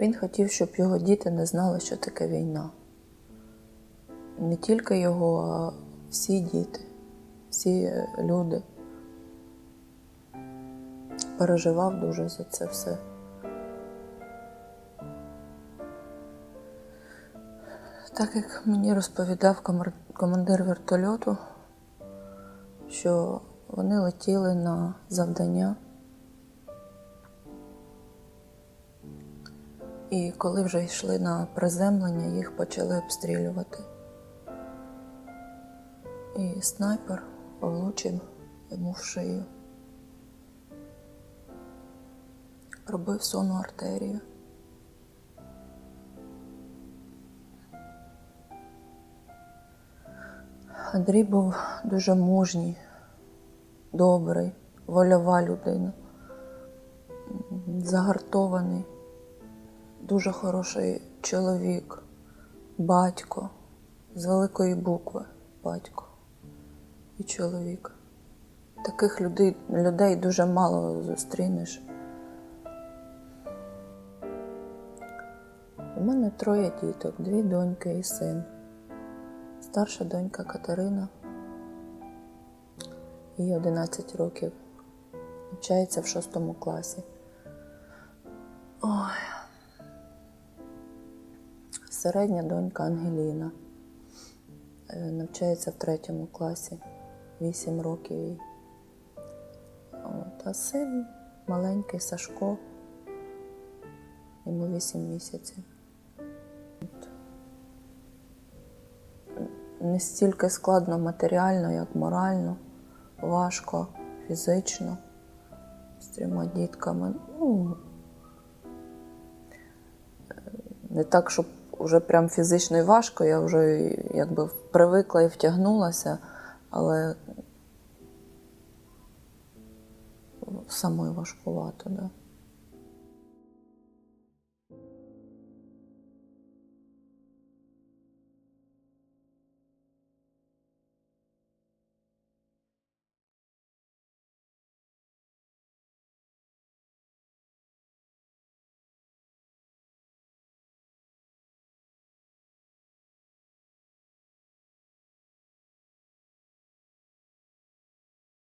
Він хотів, щоб його діти не знали, що таке війна. Не тільки його, а всі діти, всі е, люди. Переживав дуже за це все. Так як мені розповідав командир вертольоту, що вони летіли на завдання. І коли вже йшли на приземлення, їх почали обстрілювати. І снайпер влучив йому в шию. Робив сонну артерію. Андрій був дуже мужній, добрий, вольова людина, загартований, дуже хороший чоловік, батько, з великої букви батько і чоловік. Таких людей, людей дуже мало зустрінеш. У мене троє діток, дві доньки і син. Старша донька Катерина, їй 11 років, навчається в шостому класі. Ой. Середня донька Ангеліна. е, Навчається в третьому класі, 8 років. От, а син маленький Сашко, йому 8 місяців. не стільки складно матеріально, як морально, важко, фізично з трьома дітками. Ну, е, не так, щоб вже прям фізично і важко, я вже якби привикла і втягнулася, але самою важкувато, да.